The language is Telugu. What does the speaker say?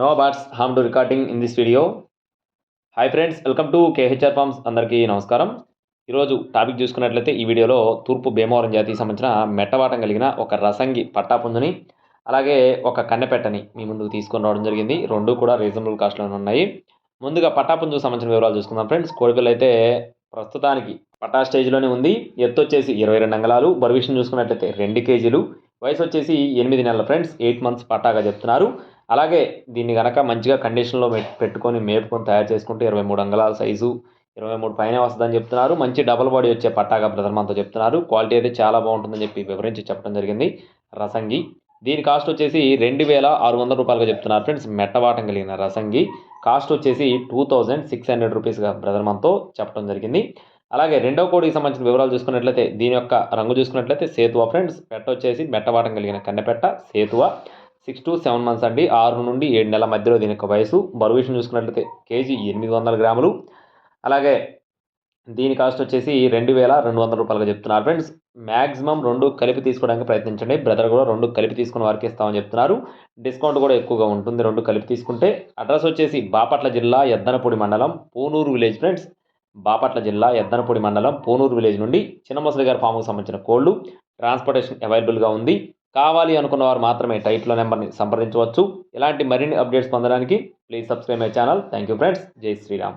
No bots harm to recording in this video hi friends welcome to KHR farms అందరికీ నమస్కారం. ఈరోజు టాపిక్ చూసుకున్నట్లయితే ఈ వీడియోలో తూర్పు భీమవరం జాతికి సంబంధించిన మెట్టవాటం కలిగిన ఒక రసంగి పట్టాపుంజుని అలాగే ఒక కన్నెపెట్టని మీ ముందుకు తీసుకొని రావడం జరిగింది. రెండు కూడా రీజనబుల్ కాస్ట్లోనే ఉన్నాయి. ముందుగా పట్టాపుంజుకు సంబంధించిన వివరాలు చూసుకుందాం ఫ్రెండ్స్ కోడిపిల్ల అయితే ప్రస్తుతానికి పట్టా స్టేజ్లోనే ఉంది. ఎత్తు వచ్చేసి ఇరవై రెండు అంగళాలు. బరువిషన్ చూసుకున్నట్లయితే రెండు కేజీలు. వయసు వచ్చేసి ఎనిమిది నెలల ఫ్రెండ్స్ ఎయిట్ మంత్స్ పట్టాగా చెప్తున్నారు. అలాగే దీన్ని కనుక మంచిగా కండిషన్లో పెట్టుకొని మేపుకొని తయారు చేసుకుంటే ఇరవై మూడు అంగళాల సైజు ఇరవై మూడు పైన వస్తుందని చెప్తున్నారు. మంచి డబల్ బాడీ వచ్చే పట్టాగా బ్రదర్ మనతో చెప్తున్నారు. క్వాలిటీ అయితే చాలా బాగుంటుందని చెప్పి వివరించి చెప్పడం జరిగింది రసంగి. దీని కాస్ట్ వచ్చేసి రెండు వేల ఆరు వందల రూపాయలుగా చెప్తున్నారు ఫ్రెండ్స్. మెట్టవాటం కలిగిన రసంగి. కాస్ట్ వచ్చేసి టూ థౌజండ్ సిక్స్ హండ్రెడ్ రూపీస్గా బ్రదర్ మనతో చెప్పడం జరిగింది. అలాగే రెండో కోడికి సంబంధించిన వివరాలు చూసుకున్నట్లయితే దీని యొక్క రంగు చూసుకున్నట్లయితే సేతువ ఫ్రెండ్స్. పెట్ట వచ్చేసి మెట్టవాటం కలిగిన కన్నెపెట్ట సేతువ. సిక్స్ టు సెవెన్ మంత్స్ అండి. ఆరు నుండి ఏడు నెలల మధ్యలో దీని యొక్క వయసు. బరువు విషయం చూసుకున్నట్లయితే కేజీ ఎనిమిది వందల గ్రాములు. అలాగే దీని కాస్ట్ వచ్చేసి రెండు వేల రెండు వందల రూపాయలుగా చెప్తున్నారు ఫ్రెండ్స్. మ్యాక్సిమం రెండు కలిపి తీసుకోవడానికి ప్రయత్నించండి. బ్రదర్ కూడా రెండు కలిపి తీసుకుని వారికి ఇస్తామని చెప్తున్నారు. డిస్కౌంట్ కూడా ఎక్కువగా ఉంటుంది రెండు కలిపి తీసుకుంటే. అడ్రస్ వచ్చేసి బాపట్ల జిల్లా ఎద్దనపూడి మండలం పూనూరు విలేజ్ ఫ్రెండ్స్. బాపట్ల జిల్లా ఎద్దనపూడి మండలం పూనూరు విలేజ్ నుండి చిన్నమసలి గారి ఫామ్కు సంబంధించిన కోళ్ళు ట్రాన్స్పోర్టేషన్ అవైలబుల్గా ఉంది. కావాలి అనుకున్న వారు మాత్రమే టైట్లో నెంబర్ని సంప్రదించవచ్చు. ఇలాంటి మరిన్ని అప్డేట్స్ పొందడానికి please subscribe my channel. Thank you friends. జై శ్రీరామ్.